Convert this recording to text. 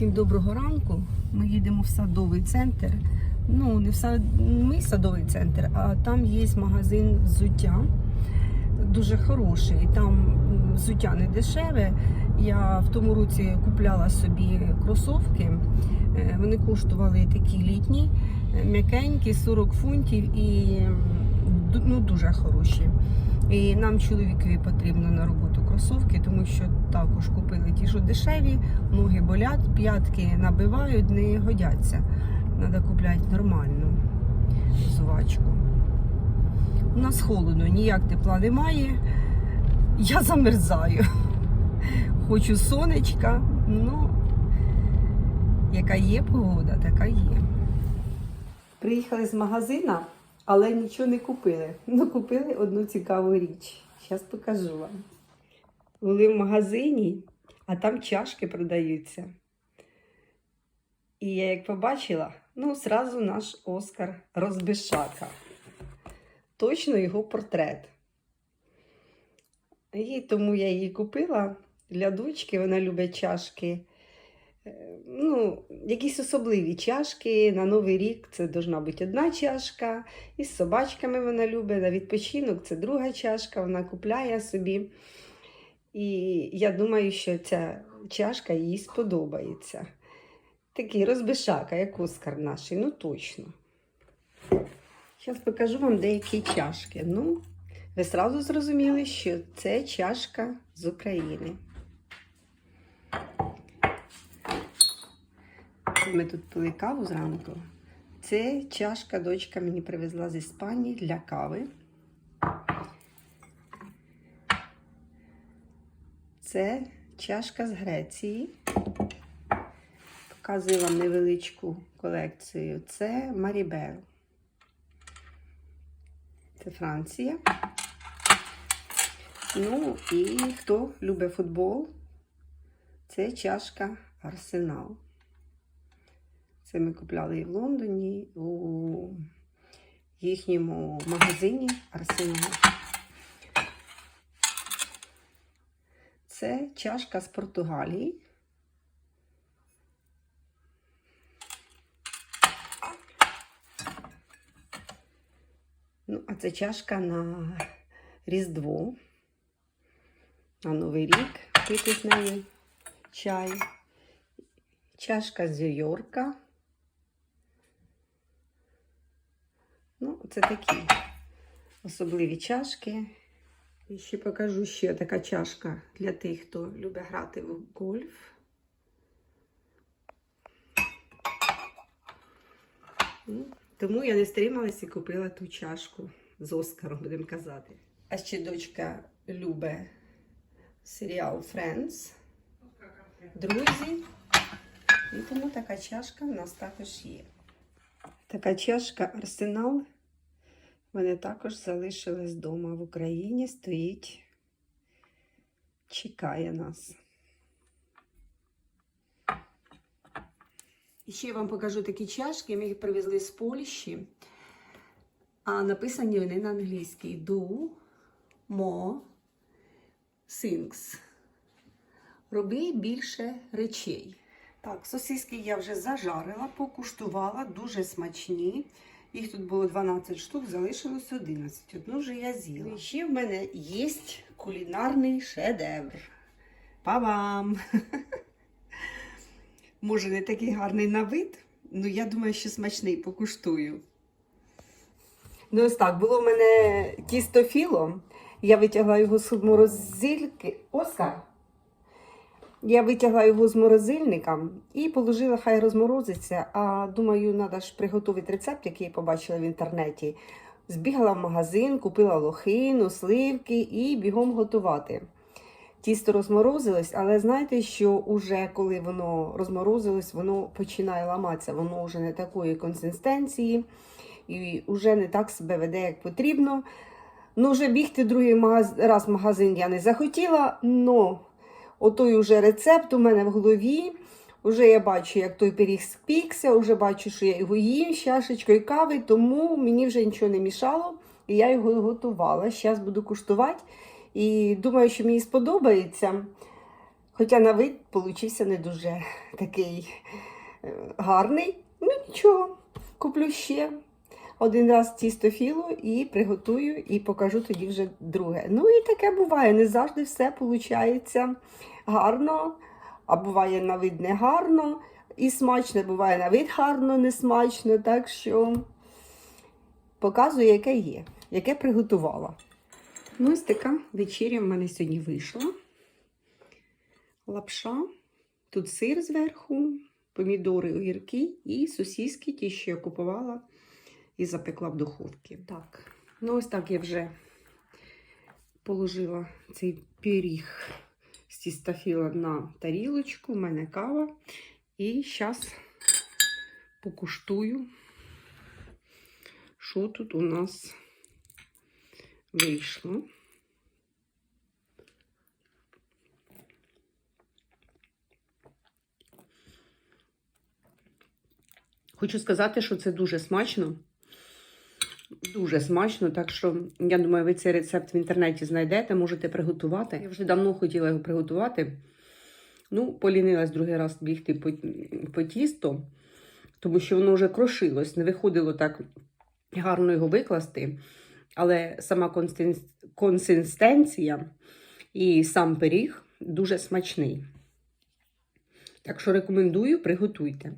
Всім доброго ранку. Ми їдемо в садовий центр. Ну, не в сад... ми садовий центр, а там є магазин взуття. Дуже хороший. Там взуття не дешеве. Я в тому році купляла собі кросовки. Е, Вони коштували такі літні, е, м'якенькі, 40 фунтів і ну, дуже хороші. І нам чоловікові потрібно на роботу кросовки, тому що також купили ті, що дешеві, ноги болять, п'ятки набивають, не годяться. Треба купляти нормальну взувачку. У нас холодно, ніяк тепла немає. Я замерзаю. Хочу сонечка, ну, яка є погода, така є. Приїхали з магазина, але нічого не купили. Ну, купили одну цікаву річ. Зараз покажу вам. Були в магазині, а там чашки продаються. І я як побачила, ну, зразу наш Оскар Розбишака. Точно його портрет. І тому я її купила для дочки, вона любить чашки. Е, Ну, якісь особливі чашки. На Новий рік це должна бути одна чашка. І з собачками вона любить. На відпочинок це друга чашка, вона купляє собі. І я думаю, що ця чашка їй сподобається. Такий розбишака, як Оскар наш, ну точно. Зараз покажу вам деякі чашки. Ну, ви сразу зрозуміли, що це чашка з України. Ми тут пили каву зранку. Це чашка дочка мені привезла з Іспанії для кави. Це чашка з Греції. Показую вам невеличку колекцію. Це Марібел. Це Франція. Ну і хто любить футбол, це чашка Арсенал. Це ми купляли і в Лондоні, у їхньому магазині Арсенал. Це чашка з Португалії. Ну, а це чашка на Різдво, на Новий рік пити з нею чай. Чашка з Нью-Йорка. Ну, це такі особливі чашки. І ще покажу ще така чашка для тих, хто любить грати в гольф. Ну, Тому я не стрималась і купила ту чашку з Оскаром, будемо казати. А ще дочка любить серіал Friends. Друзі. І тому така чашка в нас також є. Така чашка Арсенал. В мене також залишилась вдома в Україні, стоїть, чекає нас. І ще я вам покажу такі чашки, ми їх привезли з Польщі. А написані вони на англійській Do, More, Things. Роби більше речей. Так, сосиски я вже зажарила, покуштувала, дуже смачні. Їх тут було 12 штук, залишилось 11. Одну вже я з'їла. І ще в мене є кулінарний шедевр. Па-бам! Може, не такий гарний на вид, але я думаю, що смачний покуштую. Ну, ось так, було в мене тісто філо. Я витягла його з морозильки. Оскар! Я витягла його з морозильника і положила, хай розморозиться. А думаю, треба ж приготувати рецепт, який я побачила в інтернеті. Збігала в магазин, купила лохину, сливки і бігом готувати. Тісто розморозилось, але знаєте, що уже коли воно розморозилось, воно починає ламатися, воно вже не такої консистенції і вже не так себе веде, як потрібно. Ну, вже бігти другий раз в магазин я не захотіла, але отой уже рецепт у мене в голові. Уже я бачу, як той пиріг спікся, вже бачу, що я його їм з чашечкою кави, тому мені вже нічого не мішало. І я його готувала. Зараз буду куштувати. І думаю, що мені сподобається. Хоча на вид получився не дуже такий е, гарний. Ну нічого, куплю ще один раз тістофіло і приготую, і покажу тоді вже друге. Ну і таке буває. Не завжди все виходить гарно, а буває на вид не гарно. І смачно буває на вид гарно, не смачно. Так що показую, яке є, яке приготувала. Ну, ось така вечеря в мене сьогодні вийшла. Лапша, тут сир зверху, помідори, огірки і сосиски, ті, що я купувала і запекла в духовці. Так, ну ось так я вже положила цей пиріг з тістофіла на тарілочку, у мене кава. І зараз покуштую, що тут у нас вийшло. Хочу сказати, що це дуже смачно. Дуже смачно, так що я думаю, ви цей рецепт в інтернеті знайдете, можете приготувати. Я вже давно хотіла його приготувати. Ну, полінилась другий раз бігти по, по тісту, тому що воно вже крошилось, не виходило так гарно його викласти. Але сама консистенція і сам пиріг дуже смачний. Так що рекомендую, приготуйте.